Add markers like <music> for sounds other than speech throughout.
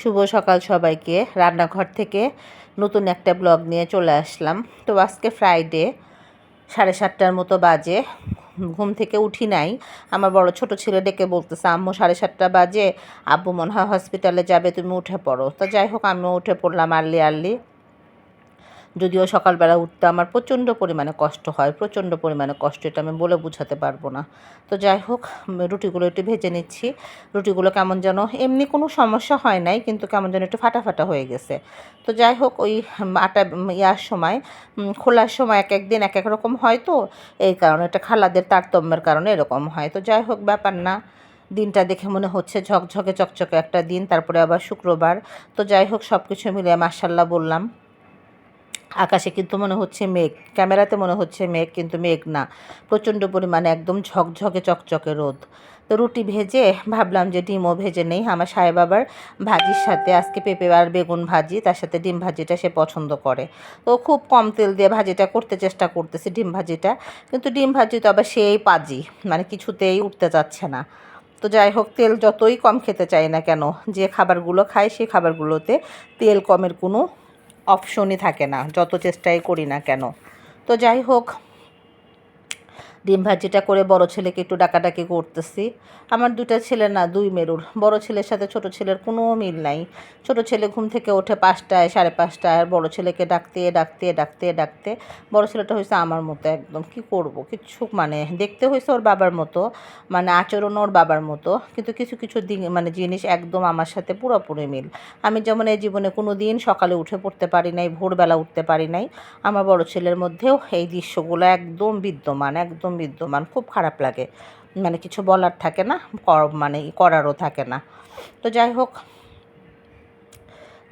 শুভ সকাল সবাইকে। রান্নাঘর থেকে নতুন একটা ব্লগ নিয়ে চলে আসলাম। তো আজকে ফ্রাইডে সাড়ে সাতটার মতো বাজে। ঘুম থেকে উঠি নাই। আমার বড় ছোট ছেলে ডেকে বলতেছে, আম্মু, সাড়ে সাতটা বাজে। আব্বু মনে হয় হসপিটালে যাবে, তুমি উঠে পড়ো। তো যাই হোক, আমিও উঠে পড়লাম আর্লি আর্লি যদিও সকালবেলা উঠতে আমার প্রচণ্ড পরিমাণে কষ্ট হয়, প্রচণ্ড পরিমাণে কষ্ট, এটা আমি বলে বোঝাতে পারব না। তো যাই হোক রুটিগুলো একটু ভেজে নিচ্ছি। রুটিগুলো কেমন যেন এমনি কোনো সমস্যা হয় নাই, কিন্তু কেমন যেন একটু ফাটা ফাটা হয়ে গেছে। তো যাই হোক, ওই আটা ইয়ার সময় খোলার সময় এক এক দিন এক এক রকম হয় তো, এই কারণে এটা খালাদের তারতম্যের কারণে এরকম হয়। তো যাই হোক, ব্যাপার না, দিনটা দেখে মনে হচ্ছে ঝকঝকে চকচকে একটা দিন, তারপরে আবার শুক্রবার। তো যাই হোক সব কিছু মিলে মার্শাল্লাহ বললাম। আকাশে কিন্তু মনে হচ্ছে মেঘ, ক্যামেরাতে মনে হচ্ছে মেঘ কিন্তু মেঘ না। প্রচণ্ড পরিমাণে একদম ঝকঝকে, চকচকে রোদ। তো রুটি ভেজে ভাবলাম যে ডিমও ভেজে নেই। আমার সাহেব আবার ভাজির সাথে আজকে পেঁপে আর বেগুন ভাজি, তার সাথে ডিম ভাজিটা সে পছন্দ করে। তো খুব কম তেল দিয়ে ভাজিটা করতে চেষ্টা করতেছে ডিম ভাজিটা, কিন্তু ডিম ভাজি তো আবার সেই পাজি মানে কিছুতেই উঠতে যাচ্ছে না। তো যাই হোক, তেল যতই কম খেতে চাই না কেন, যে খাবারগুলো খায় সেই খাবারগুলোতে তেল কমের কোনো অপশনই থাকে না যত চেষ্টাই করি না কেন। তো যাই হোক ডিম ভাজিটা করে বড় ছেলেকে একটু ডাকাডাকি করতেছি। আমার দুটা ছেলে না, দুই মেরুর বড় ছেলের সাথে ছোট ছেলের কোনো মিল নাই। ছোট ছেলে ঘুম থেকে ওঠে পাঁচটায়, সাড়ে পাঁচটায়। আর বড় ছেলেকে ডাকতে ডাকতে ডাকতে ডাকতে বড় ছেলেটা হয়েছে আমার মতো একদম। কি করব? কিচ্ছু মানে দেখতে হয়েছে ওর বাবার মতো মানে আচরণ ওর বাবার মতো। কিন্তু কিছু কিছু দিন মানে জিনিস একদম আমার সাথে পুরোপুরি মিল। আমি যেমন এই জীবনে কোনো দিন সকালে উঠে পড়তে পারি নাই, ভোরবেলা উঠতে পারি নাই। আমার বড় ছেলের মধ্যেও এই দৃশ্যগুলো একদম বিদ্যমান, একদম বিদ্যমান, খুব খারাপ লাগে। মানে কিছু বলার থাকে না মানে করারও থাকে না। তো যাই হোক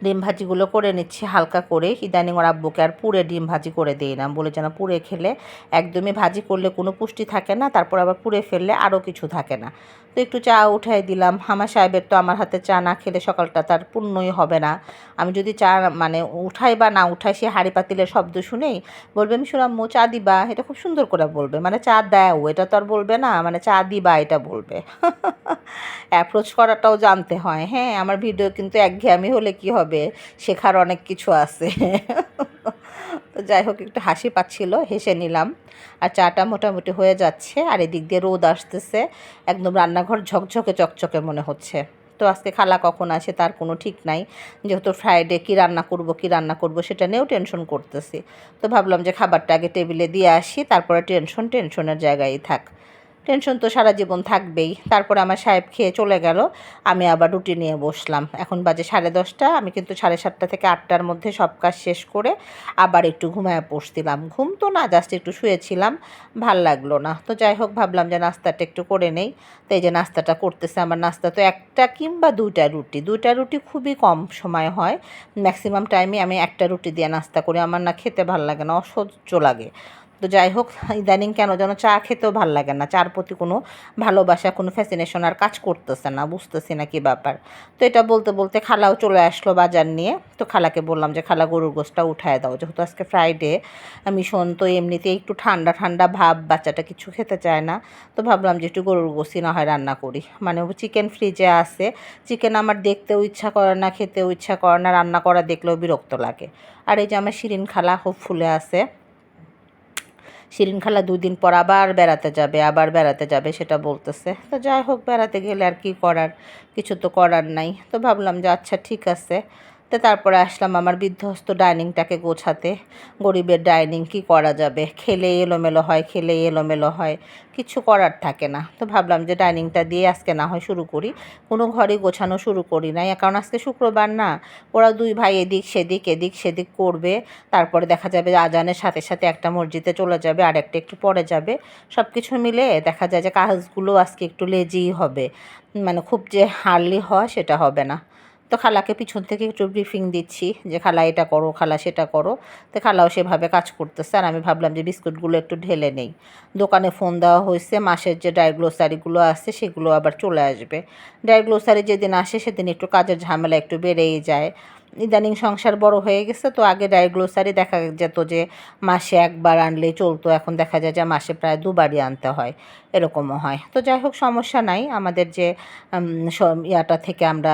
ডিম ভাজিগুলো করে নিচ্ছি হালকা করে। ইদানিং ওর আব্বুকে আর পুরে ডিম ভাজি করে দিই না। বলে যেন পুড়ে খেলে একদমই ভাজি করলে কোনো পুষ্টি থাকে না, তারপর আবার পুড়ে ফেললে আরও কিছু থাকে না। তো একটু চা উঠাই দিলাম। হামা সাহেবের তো আমার হাতে চা না খেলে সকালটা তার পূর্ণই হবে না। আমি যদি চা মানে উঠাই বা না উঠাই সে হাঁড়ি পাতিলের শব্দ শুনেই বলবে আমি শুনলাম মো চা দিবা? এটা খুব সুন্দর করে বলবে। মানে চা দাও, এটা তো আর বলবে না। মানে চা দিবা, এটা বলবে। <laughs> অ্যাপ্রোচ করাটাও জানতে হয়। হ্যাঁ আমার ভিডিও কিন্তু একঘেয়েমি হলে কি হবে? শেখার অনেক কিছু আছে। তো যাই হোক, একটু হাসি পাচ্ছিল, হেসে নিলাম। আর চাটা মোটামুটি হয়ে যাচ্ছে, আর এদিক দিয়ে রোদ আসতেছে। একদম রান্নাঘর ঝকঝকে চকচকে মনে হচ্ছে। তো আজকে খালা কখন আসে তার কোনো ঠিক নাই। যেহেতু ফ্রাইডে কী রান্না করব, কী রান্না করব সেটা নিয়েও টেনশন করতেছি। তো ভাবলাম যে খাবারটা আগে টেবিলে দিয়ে আসি, তারপরে টেনশন টেনশনের জায়গায় থাক। টেনশন তো সারা জীবন থাকবেই। তারপরে আমার সাহেব খেয়ে চলে গেল। আমি আবার রুটি নিয়ে বসলাম। এখন বাজে সাড়ে দশটা। আমি কিন্তু সাড়ে সাতটা থেকে আটটার মধ্যে সব কাজ শেষ করে আবার একটু ঘুমায় পড়ছিলাম। ঘুম তো না জাস্ট একটু শুয়েছিলাম। ভালো লাগল না। তো যাই হোক, ভাবলাম যে নাস্তাটা একটু করে নেই। তো এই যে নাস্তাটা করতেছে আমার নাস্তা, তো একটা কিংবা দুইটা রুটি। দুইটা রুটি খুবই কম সময় হয়। ম্যাক্সিমাম টাইমে আমি একটা রুটি দিয়ে নাস্তা করি। আমার না খেতে ভালো লাগে না, অসহ্য লাগে। তো যাই হোক, ইদানিং কেন যেন চা খেতেও ভালো লাগে না। চার প্রতি কোনো ভালোবাসা, কোনো ফ্যাসিনেশন আর কাজ করতেছে না, বুঝতেছি না কি ব্যাপার। তো এটা বলতে বলতে খালাও চলে আসলো বাজার নিয়ে। তো খালাকে বললাম যে, খালা, গরুর গোসটা উঠায় দাও। যেহেতু আজকে ফ্রাইডে মিশন তো এমনিতেই একটু ঠান্ডা ঠান্ডা ভাব, বাচ্চাটা কিছু খেতে চায় না। তো ভাবলাম যে, একটু গরুর গোসই না হয় রান্না করি। মানে চিকেন ফ্রিজে আছে। চিকেন আমার দেখতেও ইচ্ছা করে না, খেতেও ইচ্ছা করে না, রান্না করা দেখলেও বিরক্ত লাগে। আর এই যে, আমার শিরিন খালা খুব ফুলে আছে। শিরিন খালা দুদিন পর আবার বেড়াতে যাবে, আবার বেড়াতে যাবে, সেটা বলতেছে। তো যাই হোক, বেড়াতে গেলে আর কি করার? কিছু তো করার নাই। তো ভাবলাম যে আচ্ছা ঠিক আছে। তো তারপরে আসলাম আমার বিধ্বস্ত ডাইনিংটাকে গোছাতে। গরিবের ডাইনিং কি করা যাবে? খেলে এলোমেলো হয় খেলে এলোমেলো হয়। কিছু করার থাকে না। তো ভাবলাম যে ডাইনিংটা দিয়ে আজকে না হয় শুরু করি। কোনো ঘরে গোছানো শুরু করি নাই। কারণ আজকে শুক্রবার না, ওরা দুই ভাই এদিক সেদিক এদিক সেদিক করবে। তারপরে দেখা যাবে আজানের সাথে সাথে একটা মসজিদে চলে যাবে আর একটা একটু পরে যাবে। সব কিছু মিলে দেখা যায় যে কাজগুলো আজকে একটু লেজিই হবে। মানে খুব যে হার্লি হয় সেটা হবে না। তো খালাকে পিছন থেকে একটু ব্রিফিং দিচ্ছি যে, খালা, এটা করো, খালা, সেটা করো। তো খালাও সেভাবে কাজ করতেছে। আর আমি ভাবলাম যে, বিস্কুটগুলো একটু ঢেলে নেই। দোকানে ফোন দেওয়া হয়েছে, মাসের যে ড্রাই গ্লোসারিগুলো আছে, সেগুলো আবার চলে আসবে। ড্রাই গ্লোসারি যেদিন আসে, সেদিন একটু কাজের ঝামেলা একটু বেড়েই যায়। ইদানিং সংসার বড় হয়ে গেছে, তো আগে ড্রাই গ্লোসারি দেখা যেত যে মাসে একবার আনলেই চলতো, এখন দেখা যায় যে মাসে প্রায় দুবারই আনতে হয়, এরকমও হয়। তো যাই হোক, সমস্যা নাই, আমাদের যে ইয়াটা থেকে আমরা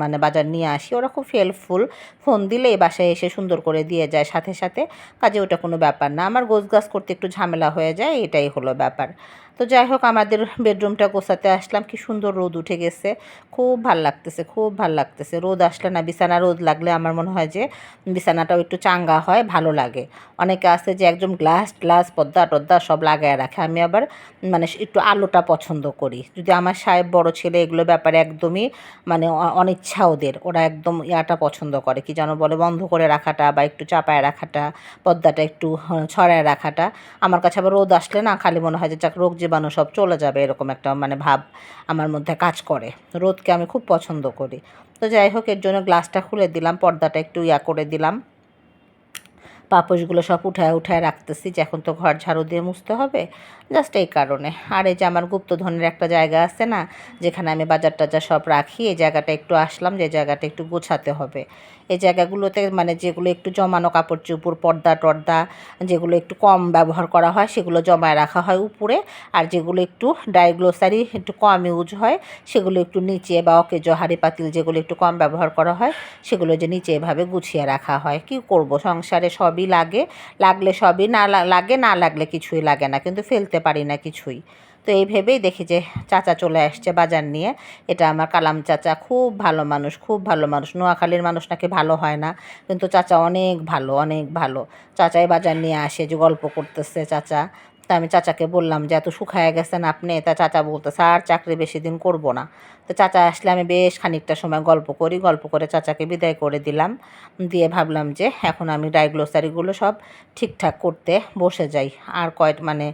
মানে বাজার নিয়ে আসি, ওরা খুব হেল্পফুল ফোন দিলেই বাসায় এসে সুন্দর করে দিয়ে যায়, সাথে সাথে কাজে ওটা কোনো ব্যাপার না। আমার গোছ গাছ করতে একটু ঝামেলা হয়ে যায়, এটাই হলো ব্যাপার। তো যাই হোক আমাদের বেডরুমটা গোছাতে আসলাম। কি সুন্দর রোদ উঠে গেছে। খুব ভালো লাগতেছে খুব ভালো লাগতেছে। রোদ আসলে না বিছানা রোদ লাগলে আমার মনে হয় যে বিছানাটাও একটু চাঙ্গা হয় ভালো লাগে। অনেকে আছে যে একদম গ্লাস গ্লাস পদ্মা টদ্দা সব লাগায় রাখে। আমি আবার মানে একটু আলোটা পছন্দ করি। যদি আমার সাহেব বড় ছেলে এগুলো ব্যাপারে একদমই মানে অনিচ্ছা ওদের। ওরা একদম ইয়াটা পছন্দ করে। কি যেন বলে বন্ধ করে রাখাটা বা একটু চাপায় রাখাটা পর্দাটা একটু হ্যাঁ, ছড়ায় রাখাটা। আমার কাছে আবার রোদ আসলে না খালি মনে হয় যে যাক রোগ জীবাণু সব চলে যাবে এরকম একটা মানে ভাব আমার মধ্যে কাজ করে। রোদকে আমি খুব পছন্দ করি। তো যাই হোক, এর জন্য গ্লাসটা খুলে দিলাম, পর্দাটা একটু ইয়া করে দিলাম। পাপোশগুলো সব উঠায় উঠায় রাখতেছি যে এখন তো ঘর ঝাড়ু দিয়ে মুছতে হবে জাস্ট এই কারণে। আর এই যে আমার গুপ্তধনের একটা জায়গা আছে না, যেখানে আমি বাজার টাজার সব রাখি, এই জায়গাটা একটু আসলাম যে জায়গাটা একটু গোছাতে হবে। এই জায়গাগুলোতে মানে যেগুলো একটু জমানো কাপড় চুপড়, পর্দা টর্দা, যেগুলো একটু কম ব্যবহার করা হয়, সেগুলো জমায় রাখা হয় উপরে। আর যেগুলো একটু ডাইগ্লোসারি একটু কম ইউজ হয়, সেগুলো একটু নিচে বা অকেজো হাঁড়ি পাতিল যেগুলো একটু কম ব্যবহার করা হয়, সেগুলো যে নিচে এভাবে গুছিয়ে রাখা হয়। কি করব? সংসারে সবই লাগে, লাগলে সবই, না লাগে না লাগলে কিছুই লাগে না, কিন্তু ফেলতে পারি না কিছুই। তো এই ভেবেই দেখি যে চাচা চলে আসছে বাজার নিয়ে। এটা আমার কালাম চাচা, খুব ভালো মানুষ, খুব ভালো মানুষ। নোয়াখালীর মানুষ নাকি ভালো হয় না, কিন্তু চাচা অনেক ভালো অনেক ভালো। চাচাই বাজার নিয়ে আসে, যে গল্প করতেছে চাচা। তা আমি চাচাকে বললাম যে, এত শুকায় গেছেন আপনি? তা চাচা বলতেছে, আর চাকরি বেশি দিন করব না। তো চাচা আসলে আমি বেশ খানিকটা সময় গল্প করি, গল্প করে চাচাকে বিদায় করে দিলাম। দিয়ে ভাবলাম যে এখন আমি ডায়গ্লোসারিগুলো সব ঠিকঠাক করতে বসে যাই। আর কয়েক মানে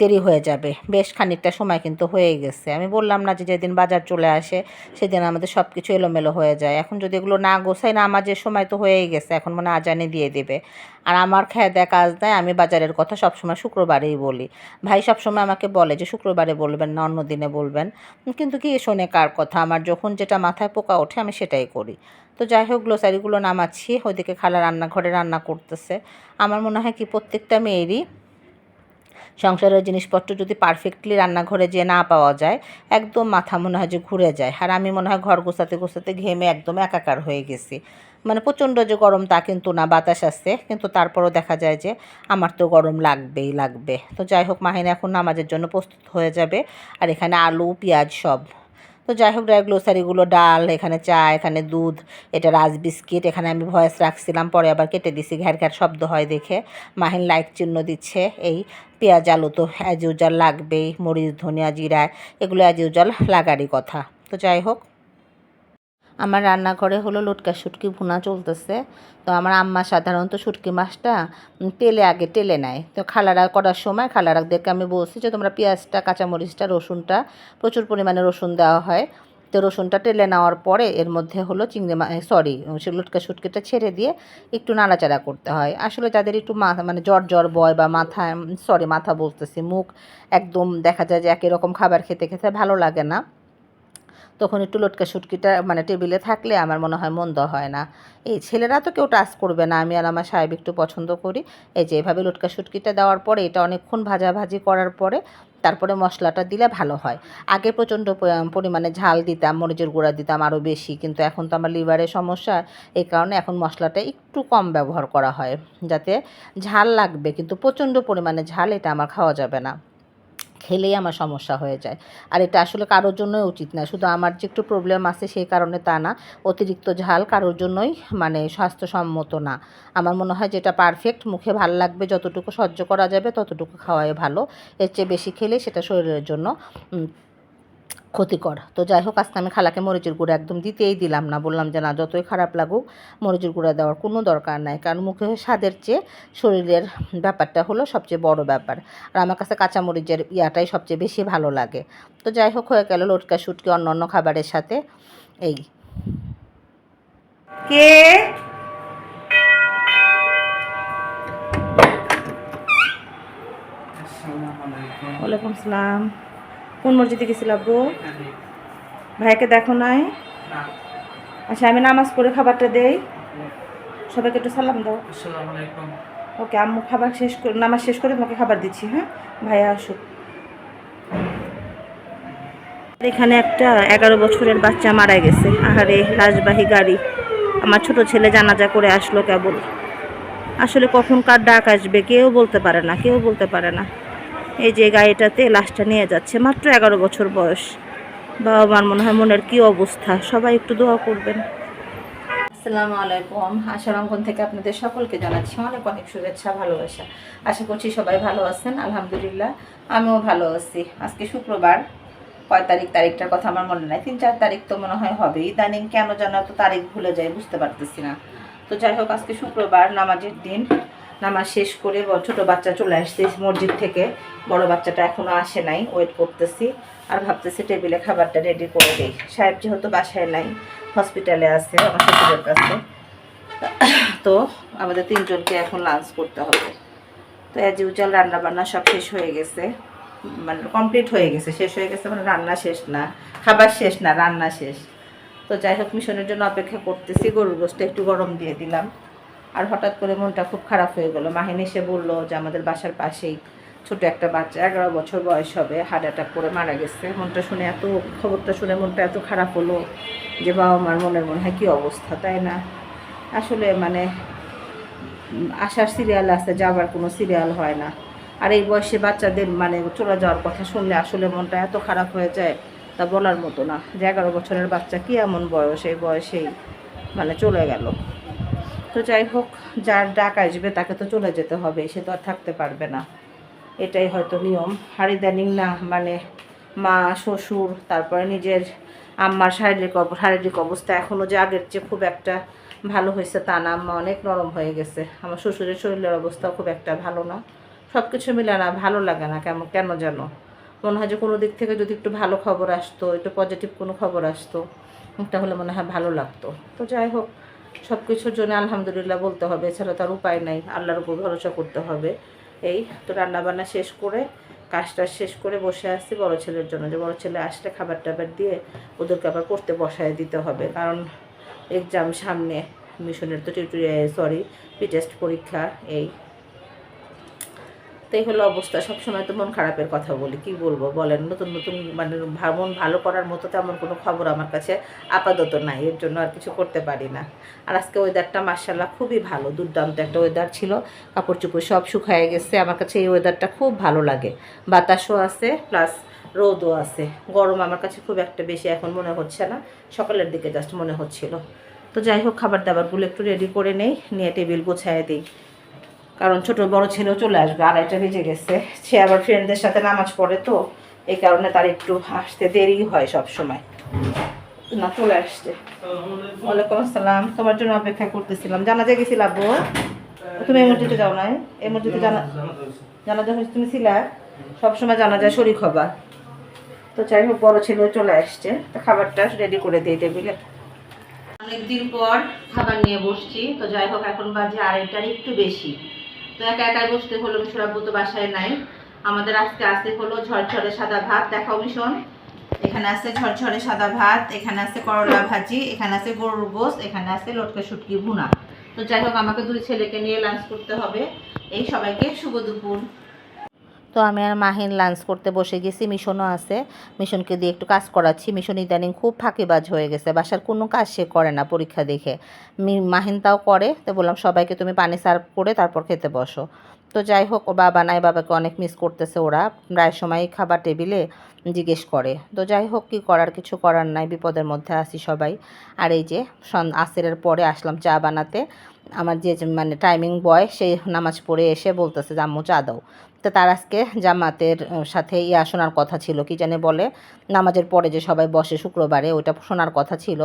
দেরি হয়ে যাবে। বেশ খানিকটা সময় কিন্তু হয়ে গেছে। আমি বললাম না যে যেদিন বাজার চলে আসে, সেদিন আমাদের সব কিছু এলোমেলো হয়ে যায়। এখন যদি এগুলো না গোছাই, না আমার যে সময় তো হয়েই গেছে, এখন মনে আজানে দিয়ে দেবে। আর আমার খেয়ে কাজ দেয় আমি বাজারের কথা সবসময় শুক্রবারেই বলি। ভাই সবসময় আমাকে বলে যে, শুক্রবারে বলবেন না অন্য দিনে বলবেন। কিন্তু কি, শোনে কার কথা? আমার যখন যেটা মাথায় পোকা ওঠে, আমি সেটাই করি। তো যাই হোক, গ্লোসারিগুলো নামাচ্ছি, ওইদিকে খালা রান্নাঘরে রান্না করতেছে। আমার মনে হয় কি, প্রত্যেকটা মেয়েরই সংসারের জিনিসপত্র যদি পারফেক্টলি রান্নাঘরে যে না পাওয়া যায়, একদম মাথা মনে হয় যে ঘুরে যায়। আর আমি মনে হয় ঘর গোছাতে গোছাতে ঘেমে একদম একাকার হয়ে গেছি। মানে প্রচণ্ড যে গরম তা কিন্তু না, বাতাস আসছে কিন্তু তারপরও দেখা যায় যে আমার তো গরম লাগবেই লাগবে। তো যাই হোক, মাহিনা এখন নামাজের জন্য প্রস্তুত হয়ে যাবে। আর এখানে আলু, পেঁয়াজ সব তো যাই হোক ড্রাই গ্লোসারিগুলো ডাল, এখানে চা, এখানে দুধ, এটা রাজ বিস্কিট, এখানে আমি ভয়েস রাখছিলাম, পরে আবার কেটে দিছি, ঘ্যার ঘ্যার শব্দ হয় দেখে। মাহিন লাইক চিহ্ন দিচ্ছে, এই পেঁয়াজ, আলু তো অ্যাজ ইউজাল লাগবেই, মরিচ, ধনিয়া, জিরা, এগুলো অ্যাজ ইউজাল লাগারই কথা। তো যাই হোক আমার রান্নাঘরে হলো লটকা শুটকি ভুনা চলতেছে। তো আমার আম্মা সাধারণত শুটকি মাছটা তেলে আগে তেলে নেয়। তো খালারা করার সময় খালারাদেরকে আমি বলছি যে, তোমরা পেঁয়াজটা, কাঁচামরিচটা, রসুনটা প্রচুর পরিমাণে রসুন দেওয়া হয়। তো রসুনটা টেলে নেওয়ার পরে এর মধ্যে হলো চিংড়ি মা সরি সে লুটকা শুটকিটা ছেড়ে দিয়ে একটু নাড়াচাড়া করতে হয়। আসলে যাদের একটু মাথা মানে জ্বর জ্বর বয় বা মাথা সরি মাথা বলতেছি, মুখ একদম দেখা যায় যে একই রকম খাবার খেতে খেতে ভালো লাগে না। তখন একটু লটকা সুটকিটা মানে টেবিলে থাকলে আমার মনে হয় মন্দ হয় না। এই ছেলেরা তো কেউ টাচ করবে না, আমি আর আমার সাহেব একটু পছন্দ করি। এই যে এভাবে লটকা সুটকিটা দেওয়ার পরে, এটা অনেকক্ষণ ভাজাভাজি করার পরে, তারপরে মশলাটা দিলে ভালো হয়। আগে প্রচণ্ড পরিমাণে ঝাল দিতাম, মরিচের গুঁড়া দিতাম আরও বেশি, কিন্তু এখন তো আমার লিভারের সমস্যা, এই কারণে এখন মশলাটা একটু কম ব্যবহার করা হয়, যাতে ঝাল লাগবে, কিন্তু প্রচণ্ড পরিমাণে ঝাল এটা আমার খাওয়া যাবে না। খেলেই আমার সমস্যা হয়ে যায়। আর এটা আসলে কারোর জন্যই উচিত না। শুধু আমার যে একটু প্রবলেম আছে সেই কারণে তা না। অতিরিক্ত ঝাল কারোর জন্যই মানে স্বাস্থ্যসম্মত না। আমার মনে হয় যেটা পারফেক্ট মুখে ভালো লাগবে, যতটুকু সহ্য করা যাবে, ততটুকু খাওয়াই ভালো। এর চেয়ে বেশি খেলে সেটা শরীরের জন্য। ক্ষতিকর। তো যাই হোক আজকে আমি খালাকে মরিচের গুঁড়া একদম দিতেই দিলাম না। বললাম যে না যতই খারাপ লাগুক মরিচের গুঁড়া দেওয়ার কোনো দরকার নাই। কারণ মুখে স্বাদের চেয়ে শরীরের ব্যাপারটা হলো সবচেয়ে বড় ব্যাপার। আর আমার কাছে কাঁচা মরিচের ইয়াটাই সবচেয়ে বেশি ভালো লাগে। তো যাই হোক হয়ে গেল লটকা শুটকি অন্য অন্য খাবারের সাথে। এই। কে? ওয়ালাইকুম সালাম। কোন মসজিদে গেছিল আব্বু? ভাইকে দেখো নাই? আচ্ছা আমি নামাজ পড়ে খাবারটা দেই। সবাইকে একটু সালাম দাও। ওকে আম্মু খাবার শেষ করে নামাজ শেষ করে তোমাকে খাবার দিচ্ছি হ্যাঁ? ভাইয়া আসুক। এখানে একটা এগারো বছরের বাচ্চা মারা গেছে। আহারে রাজবাহী গাড়ি। আমার ছোট ছেলে জানাজা করে আসলো কেবল। আসলে কখন কার ডাক আসবে কেউ বলতে পারে না কেউ বলতে পারে না। এই যে গাড়িটাতে লাশটা নিয়ে যাচ্ছে। মাত্র এগারো বছর বয়স। বাবা মার মনে হয় মনের কী অবস্থা? সবাই একটু দোয়া করবেন। আসসালামু আলাইকুম। আশার অঙ্কন থেকে আপনাদের সকলকে জানাচ্ছি অনেক অনেক শুভেচ্ছা, ভালোবাসা। আশা করছি সবাই ভালো আছেন, আলহামদুলিল্লাহ। আমিও ভালো আছি। আজকে শুক্রবার, কয় তারিখ? তারিখটার কথা আমার মনে নাই। তিন চার তারিখ তো মনে হয় হবে ইদানিং কেন যেন এত তারিখ ভুলে যায় বুঝতে পারতেছি না। তো যাই হোক, আজকে শুক্রবার, নামাজের দিন। নামাজ শেষ করে ছোট বাচ্চা চলে আসছে মসজিদ থেকে। বড় বাচ্চাটা এখনও আসে নাই ওয়েট করতেছি। আর ভাবতেছি টেবিলে খাবারটা রেডি করে দিই। সাহেব যেহেতু বাসায় নাই হসপিটালে আছে, আমার শ্বশুরের কাছে। তো আমাদের তিনজনকে এখন লাঞ্চ করতে হবে। তো অ্যাজ রান্না বান্না সব শেষ হয়ে গেছে। মানে কমপ্লিট হয়ে গেছে। শেষ হয়ে গেছে মানে রান্না শেষ না, খাবার শেষ না, রান্না শেষ। তো যাই হোক, মিশনের জন্য অপেক্ষা করতেছি। গরুর গোষ্ঠটা একটু গরম দিয়ে দিলাম। আর হঠাৎ করে মনটা খুব খারাপ হয়ে গেলো। মাহিন এসে বলল যে আমাদের বাসার পাশেই ছোট একটা বাচ্চা, এগারো বছর বয়স হবে হার্ট অ্যাটাক করে মারা গেছে। মনটা শুনে এত, খবরটা শুনে মনটা এত খারাপ হলো যে বাবা মার মনের মনে হয় কী অবস্থা, তাই না? আসলে মানে আসার সিরিয়াল আছে, যাবার কোনো সিরিয়াল হয় না। আর এই বয়সে বাচ্চাদের মানে চলে যাওয়ার কথা শুনলে আসলে মনটা এত খারাপ হয়ে যায়, তা বলার মতো না। যে এগারো বছরের বাচ্চা কি এমন বয়স, এই বয়সেই মানে চলে গেল। তো যাই হোক, যার ডাক আসবে তাকে তো চলে যেতে হবে, সে তো আর থাকতে পারবে না। এটাই হয়তো নিয়ম। আর ইদানিং না মানে মা, শ্বশুর, তারপরে নিজের আম্মার শারীরিক শারীরিক অবস্থা এখনও যে আগের চেয়ে খুব একটা ভালো হয়েছে তা না, আম্মা অনেক নরম হয়ে গেছে। আমার শ্বশুরের শরীরের অবস্থাও খুব একটা ভালো না। সব কিছু মিলে না, ভালো লাগে না কেমন, কেন যেন মনে হয় যে কোনো দিক থেকে যদি একটু ভালো খবর আসতো, একটু পজিটিভ কোনো খবর আসতো, তাহলে মনে হয় ভালো লাগতো। তো যাই হোক সব কিছুর জন্য আলহামদুলিল্লাহ বলতে হবে, এছাড়া তার উপায় নাই। আল্লাহর উপর ভরসা করতে হবে। এই তো রান্নাবান্না শেষ করে, কাজটা শেষ করে বসে আসছি বড় ছেলের জন্য, যে বড় ছেলে আসলে খাবার টাবার দিয়ে ওদেরকে আবার পড়তে বসায় দিতে হবে। কারণ এক্সাম সামনে, মিশনের তো টিউটোরিয়াল সরি টেস্ট পরীক্ষা, এই তো এই হলো অবস্থা। সবসময় তো মন খারাপের কথা বলি। কি বলব? বলেন, নতুন নতুন মানে মন ভালো করার মতো তেমন কোনো খবর আমার কাছে আপাতত নাই। এর জন্য আর কিছু করতে পারি না। আর আজকে ওয়েদারটা মার্শাল্লাহ খুবই ভালো। দুর্দান্ত একটা ওয়েদার ছিল। কাপড় চোপড় সব শুকায় গেছে। আমার কাছে এই ওয়েদারটা খুব ভালো লাগে। বাতাসও আছে প্লাস রোদও আছে। গরম আমার কাছে খুব একটা বেশি এখন মনে হচ্ছে না। সকালের দিকে জাস্ট মনে হচ্ছিল। তো যাই হোক খাবার দাবারগুলো একটু রেডি করে নেই। নিয়ে টেবিল গোছায় দিই। কারণ ছোট বড় ছেলেও চলে আসবে, আড়াইটা বেজে গেছে। সে আবার ফ্রেন্ডদের সাথে নামাজ পড়ে তো এই কারণে তার একটু আসতে দেরি হয় সব সময়। না, চলে আসছে। ওয়ালাইকুম আসসালাম। তোমার জন্য অপেক্ষা করতেছিলাম। জানা জানাজা গেছিল আব্বু? তুমি এই যাও নাই? মসজিদে জানা জানাজা হয়েছে। তুমি ছিলা? সবসময় জানাজা শরিক হবা। তো যাই হোক, বড় ছেলেও চলে আসছে। তো খাবারটা রেডি করে দিই টেবিলে। অনেকদিন পর খাবার নিয়ে বসছি। তো যাই হোক, এখন বাজে আড়াইটার একটু বেশি। তো একা একাই বসতে হলো মিশরাব্বু তো বাসায় নাই। আমাদের আজকে আছে হলো ঝরঝরে সাদা ভাত। দেখাও মিশন এখানে আছে ঝরঝরে সাদা ভাত, এখানে আছে করলা ভাজি, এখানে আছে গরুর গোস এখানে আছে লটকা সুটকি ভুনা। তো যাই হোক, আমাকে দুই ছেলেকে নিয়ে লাঞ্চ করতে হবে। এই সবাইকে শুভ দুপুর। তো আমি আর মাহিন লাঞ্চ করতে বসে গেছি, মিশনও আছে। মিশনকে দিয়ে একটু কাজ করাচ্ছি। মিশন ইদানিং খুব ফাঁকিবাজ হয়ে গেছে। বাসার কোনো কাজ সে করে না পরীক্ষা দেখে। মাহিন তাও করে, তো বললাম, সবাইকে তুমি পানি সার্ভ করে তারপর খেতে বসো। তো যাই হোক, ও বাবা নাই, বাবাকে অনেক মিস করতেছে ওরা। প্রায় সময় খাবার টেবিলে জিজ্ঞেস করে, তো যাই হোক, কী করার? কিছু করার নাই, বিপদের মধ্যে আসি সবাই। আর এই যে আসরের পরে আসলাম চা বানাতে। আমার যে মানে টাইমিং বয় সেই নামাজ পড়ে এসে বলতেছে যে আম্মু, চা দাও। তো তার আজকে জামাতের সাথে ইয়া শোনার কথা ছিল, কি জানে বলে। নামাজের পরে যে সবাই বসে শুক্রবারে, ওইটা শোনার কথা ছিল।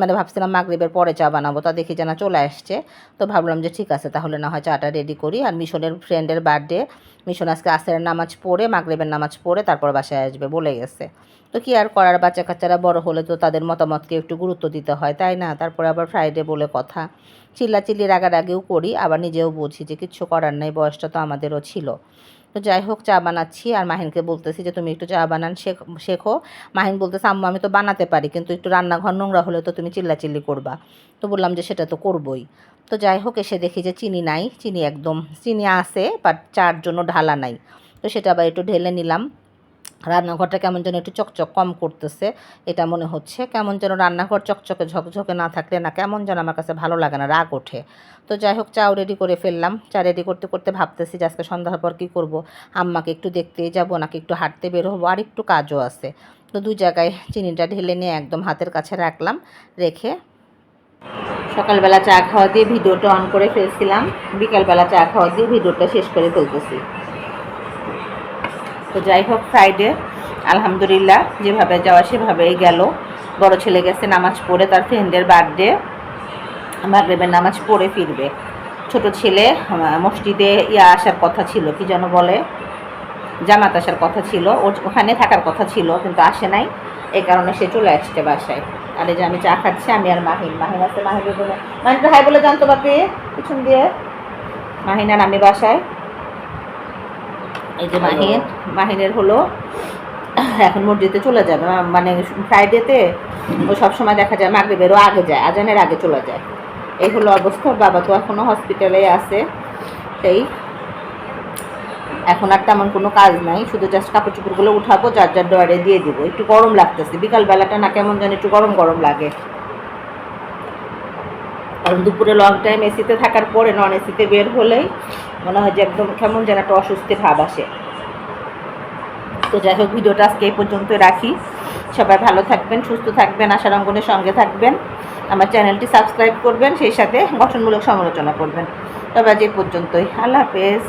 মানে ভাবছিলাম মাগরিবের পরে চা বানাবো, তা দেখি জানা চলে আসছে। তো ভাবলাম যে, ঠিক আছে, তাহলে না হয় চাটা রেডি করি। আর মিশনের ফ্রেন্ডের বার্থডে মিশন আজকে আসরের নামাজ পড়ে, মাগরেবের নামাজ পড়ে, তারপর বাসায় আসবে বলে গেছে। তো কি আর করার বাচ্চা কাচ্চারা বড় হলে তো তাদের মতামতকে একটু গুরুত্ব দিতে হয়, তাই না? তারপরে আবার ফ্রাইডে বলে কথা। চিল্লাচিল্লি রাগারাগিও করি, আবার নিজেও বুঝি যে কিচ্ছু করার নেই, বয়সটা তো আমাদেরও ছিল। তো যাই হোক, চা বানাচ্ছি। আর মাহিনকে বলতেছি যে, তুমি একটু চা বানান, শেখ- মাহিন বলতেছে, আম্মু, আমি তো বানাতে পারি, কিন্তু একটু রান্নাঘর নোংরা হলে তো তুমি চিল্লাচিল্লি করবা। তো বললাম যে, সেটা তো করবই। তো যাই হোক, এসে দেখি যে, চিনি নাই। চিনি একদম, চিনি আছে বাট চার জন্য ঢালা নাই। তো সেটা আবার একটু ঢেলে নিলাম। রান্নাঘরটা কেমন যেন একটু চকচক কম করতেছে। এটা মনে হচ্ছে কেমন যেন রান্নাঘর চকচকে ঝকঝকে না থাকলে না কেমন যেন আমার কাছে ভালো লাগে না, রাগ ওঠে। তো যাই হোক, চাও রেডি করে ফেললাম। চা রেডি করতে করতে ভাবতেছি যে আজকে সন্ধ্যার পর কী করব। আম্মাকে একটু দেখতেই যাব, নাকি একটু হাঁটতে বের হব, আর একটু কাজও আছে। তো দু জায়গায় চিনিটা ঢেলে নিয়ে একদম হাতের কাছে রাখলাম, রেখে সকালবেলা চা খাওয়া দিয়ে ভিডিওটা অন করে ফেলছিলাম। বিকালবেলা চা খাওয়া দিয়ে ভিডিওটা শেষ করে ফেলতেছি। তো যাই হোক ফ্রাইডে আলহামদুলিল্লাহ, যেভাবে যাওয়া সেভাবেই গেল। বড় ছেলে গেছে, নামাজ পড়ে, তার ফ্রেন্ডের বার্থডে মাগরেবের নামাজ পড়ে ফিরবে। ছোট ছেলে মসজিদে ইয়া আসার কথা ছিল, কি যেন বলে, জামাত আসার কথা ছিল ওখানে থাকার কথা ছিল, কিন্তু আসে নাই। এই কারণে সে চলে আসছে বাসায়। আর যে আমি চা খাচ্ছি, আমি আর মাহিন মাহিন আছে, মাহিন বলে হাই বলে, জানতো বাপি, পিছন দিয়ে। মাহিন আর আমি বাসায়। এই যে মাহিন মাহিনের হলো এখন মসজিদে চলে যাবে। মানে ফ্রাইডেতে ও সবসময় দেখা যায় মাগরিবেরও আগে যায় আজানের আগে চলে যায়। এই হলো অবস্থা বাবা তো এখনও হসপিটালে আছে। সেই এখন আর তেমন কোনো কাজ নাই শুধু জাস্ট কাপড় চোপড়গুলো উঠাবো যার যার ডয়ারে দিয়ে দিব। একটু গরম লাগতেছে বিকাল বেলাটা না কেমন যেন একটু গরম গরম লাগে। কারণ দুপুরে লং টাইম এসিতে থাকার পরে নন এসিতে বের হলেই মনে হয় যে একদম কেমন যেন একটা অস্বস্তি ভাব আসে। তো যাই হোক, ভিডিওটা আজকে এই পর্যন্ত রাখি। সবাই ভালো থাকবেন, সুস্থ থাকবেন, আশার অঙ্গনের সঙ্গে থাকবেন। আমার চ্যানেলটি সাবস্ক্রাইব করবেন, সেই সাথে গঠনমূলক সমালোচনা করবেন। তবে আজ এই পর্যন্তই। আল্লাহ হাফেজ।